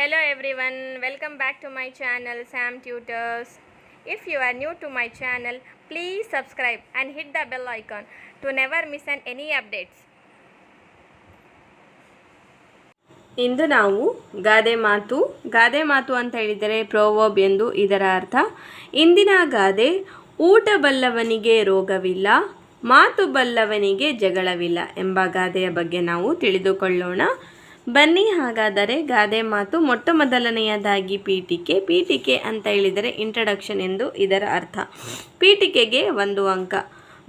Hello everyone, welcome back to my channel Sam Tutors. If you are new to my channel, please subscribe and hit the bell icon to never miss an any updates. ಇಂದು ನಾವು ಗಾದೆ ಮಾತು ಗಾದೆ ಮಾತು ಅಂತ ಹೇಳಿದರೆ ಪ್ರೋವೋಬ್ ಎಂದು ಇದರ ಅರ್ಥ ಇಂದಿನ ಗಾದೆ ಊಟ ಬಲ್ಲವನಿಗೆ ರೋಗವಿಲ್ಲ ಮಾತು ಬಲ್ಲವನಿಗೆ ಜಗಳವಿಲ್ಲ ಎಂಬ ಗಾದೆಯ ಬಗ್ಗೆ ನಾವು ತಿಳಿದುಕೊಳ್ಳೋಣ ಬನ್ನಿ ಹಾಗಾದರೆ ಗಾದೆ ಮಾತು ಮೊಟ್ಟ ಮೊದಲನೆಯದಾಗಿ ಪೀಠಿಕೆ ಪೀಠಿಕೆ ಅಂತ ಹೇಳಿದರೆ ಇಂಟ್ರಡಕ್ಷನ್ ಎಂದು ಇದರ ಅರ್ಥ. ಪೀಠಿಕೆಗೆ ಒಂದು ಅಂಕ.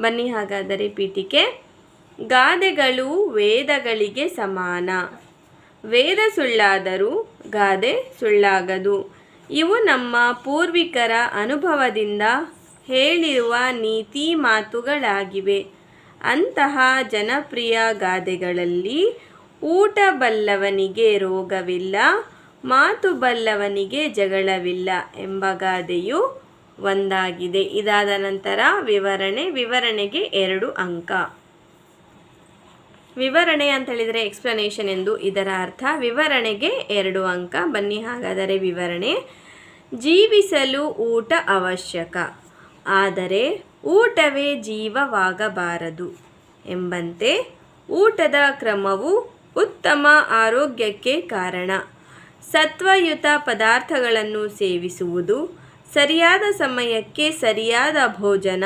ಬನ್ನಿ ಹಾಗಾದರೆ ಪೀಠಿಕೆ. ಗಾದೆಗಳು ವೇದಗಳಿಗೆ ಸಮಾನ. ವೇದ ಸುಳ್ಳಾದರೂ ಗಾದೆ ಸುಳ್ಳಾಗದು. ಇವು ನಮ್ಮ ಪೂರ್ವಿಕರ ಅನುಭವದಿಂದ ಹೇಳಿರುವ ನೀತಿ ಮಾತುಗಳಾಗಿವೆ. ಅಂತಹ ಜನಪ್ರಿಯ ಗಾದೆಗಳಲ್ಲಿ ಊಟ ಬಲ್ಲವನಿಗೆ ರೋಗವಿಲ್ಲ ಮಾತು ಬಲ್ಲವನಿಗೆ ಜಗಳವಿಲ್ಲ ಎಂಬ ಗಾದೆಯು ಒಂದಾಗಿದೆ. ಇದಾದ ನಂತರ ವಿವರಣೆ, ವಿವರಣೆಗೆ ಎರಡು ಅಂಕ. ವಿವರಣೆ ಅಂತ ಹೇಳಿದರೆ ಎಕ್ಸ್ಪ್ಲನೇಷನ್ ಎಂದು ಇದರ ಅರ್ಥ. ವಿವರಣೆಗೆ ಎರಡು ಅಂಕ. ಬನ್ನಿ ಹಾಗಾದರೆ ವಿವರಣೆ. ಜೀವಿಸಲು ಊಟ ಅವಶ್ಯಕ, ಆದರೆ ಊಟವೇ ಜೀವವಾಗಬಾರದು ಎಂಬಂತೆ ಊಟದ ಕ್ರಮವು ಉತ್ತಮ ಆರೋಗ್ಯಕ್ಕೆ ಕಾರಣ. ಸತ್ವಯುತ ಪದಾರ್ಥಗಳನ್ನು ಸೇವಿಸುವುದು ಸರಿಯಾದ ಸಮಯಕ್ಕೆ ಸರಿಯಾದ ಭೋಜನ,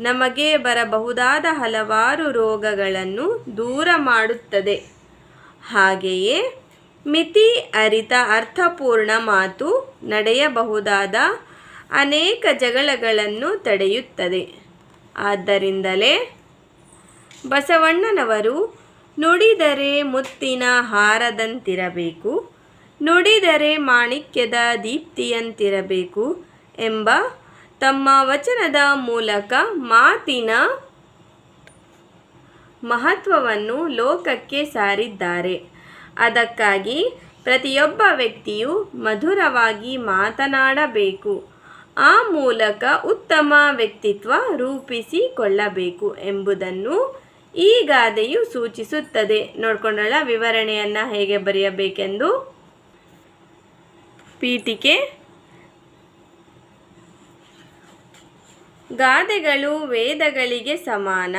ನಮಗೆ ಬರಬಹುದಾದ ಹಲವಾರು ರೋಗಗಳನ್ನು ದೂರ ಮಾಡುತ್ತದೆ. ಹಾಗೆಯೇ ಮಿತಿ ಅರಿತ ಅರ್ಥಪೂರ್ಣ ಮಾತು ನಡೆಯಬಹುದಾದ ಅನೇಕ ಜಗಳಗಳನ್ನು ತಡೆಯುತ್ತದೆ. ಆದ್ದರಿಂದಲೇ ಬಸವಣ್ಣನವರು ನುಡಿದರೆ ಮುತ್ತಿನ ಹಾರದಂತಿರಬೇಕು, ನುಡಿದರೆ ಮಾಣಿಕ್ಯದ ದೀಪ್ತಿಯಂತಿರಬೇಕು ಎಂಬ ತಮ್ಮ ವಚನದ ಮೂಲಕ ಮಾತಿನ ಮಹತ್ವವನ್ನು ಲೋಕಕ್ಕೆ ಸಾರಿದ್ದಾರೆ. ಅದಕ್ಕಾಗಿ ಪ್ರತಿಯೊಬ್ಬ ವ್ಯಕ್ತಿಯು ಮಧುರವಾಗಿ ಮಾತನಾಡಬೇಕು. ಆ ಮೂಲಕ ಉತ್ತಮ ವ್ಯಕ್ತಿತ್ವ ರೂಪಿಸಿಕೊಳ್ಳಬೇಕು ಎಂಬುದನ್ನು ಈ ಗಾದೆಯು ಸೂಚಿಸುತ್ತದೆ. ನೋಡ್ಕೊಂಡಳ ವಿವರಣೆಯನ್ನು ಹೇಗೆ ಬರೆಯಬೇಕೆಂದು? ಪೀಠಿಕೆ. ಗಾದೆಗಳು ವೇದಗಳಿಗೆ ಸಮಾನ.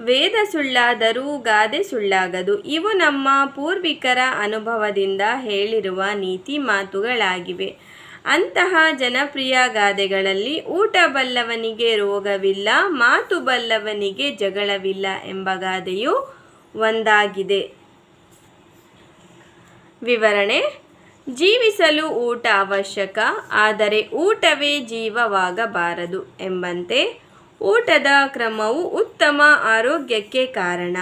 ವೇದ ಸುಳ್ಳಾದರೂ ಗಾದೆ ಸುಳ್ಳಾಗದು. ಇವು ನಮ್ಮ ಪೂರ್ವಿಕರ ಅನುಭವದಿಂದ ಹೇಳಿರುವ ನೀತಿ ಮಾತುಗಳಾಗಿವೆ. ಅಂತಹ ಜನಪ್ರಿಯ ಗಾದೆಗಳಲ್ಲಿ ಊಟ ಬಲ್ಲವನಿಗೆ ರೋಗವಿಲ್ಲ, ಮಾತು ಬಲ್ಲವನಿಗೆ ಜಗಳವಿಲ್ಲ ಎಂಬ ಗಾದೆಯು ಒಂದಾಗಿದೆ. ವಿವರಣೆ, ಜೀವಿಸಲು ಊಟ ಅವಶ್ಯಕ, ಆದರೆ ಊಟವೇ ಜೀವವಾಗಬಾರದು ಎಂಬಂತೆ ಊಟದ ಕ್ರಮವು ಉತ್ತಮ ಆರೋಗ್ಯಕ್ಕೆ ಕಾರಣ.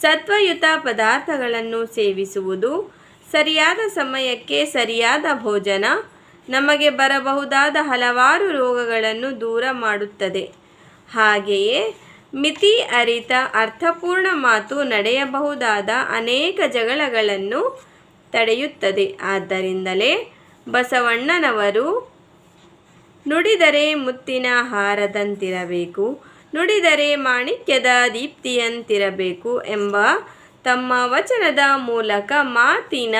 ಸತ್ವಯುತ ಪದಾರ್ಥಗಳನ್ನು ಸೇವಿಸುವುದು, ಸರಿಯಾದ ಸಮಯಕ್ಕೆ ಸರಿಯಾದ ಭೋಜನ ನಮಗೆ ಬರಬಹುದಾದ ಹಲವಾರು ರೋಗಗಳನ್ನು ದೂರ ಮಾಡುತ್ತದೆ. ಹಾಗೆಯೇ ಮಿತಿ ಅರಿತ ಅರ್ಥಪೂರ್ಣ ಮಾತು ನಡೆಯಬಹುದಾದ ಅನೇಕ ಜಗಳಗಳನ್ನು ತಡೆಯುತ್ತದೆ. ಆದ್ದರಿಂದಲೇ ಬಸವಣ್ಣನವರು, ನುಡಿದರೆ ಮುತ್ತಿನ ಹಾರದಂತಿರಬೇಕು, ನುಡಿದರೆ ಮಾಣಿಕ್ಯದ ದೀಪ್ತಿಯಂತಿರಬೇಕು ಎಂಬ ತಮ್ಮ ವಚನದ ಮೂಲಕ ಮಾತಿನ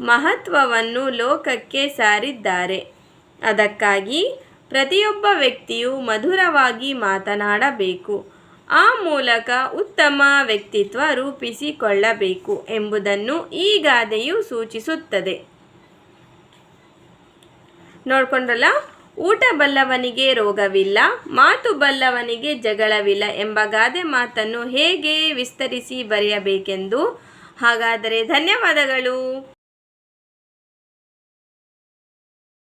ಮಹತ್ವವನ್ನು ಲೋಕಕ್ಕೆ ಸಾರಿದ್ದಾರೆ. ಅದಕ್ಕಾಗಿ ಪ್ರತಿಯೊಬ್ಬ ವ್ಯಕ್ತಿಯು ಮಧುರವಾಗಿ ಮಾತನಾಡಬೇಕು. ಆ ಮೂಲಕ ಉತ್ತಮ ವ್ಯಕ್ತಿತ್ವ ರೂಪಿಸಿಕೊಳ್ಳಬೇಕು ಎಂಬುದನ್ನು ಈ ಗಾದೆಯು ಸೂಚಿಸುತ್ತದೆ. ನೋಡ್ಕೊಂಡ್ರಲ್ಲ, ಊಟ ಬಲ್ಲವನಿಗೆ ರೋಗವಿಲ್ಲ, ಮಾತು ಬಲ್ಲವನಿಗೆ ಜಗಳವಿಲ್ಲ ಎಂಬ ಗಾದೆ ಮಾತನ್ನು ಹೇಗೆ ವಿಸ್ತರಿಸಿ ಬರೆಯಬೇಕೆಂದು? ಹಾಗಾದರೆ ಧನ್ಯವಾದಗಳು.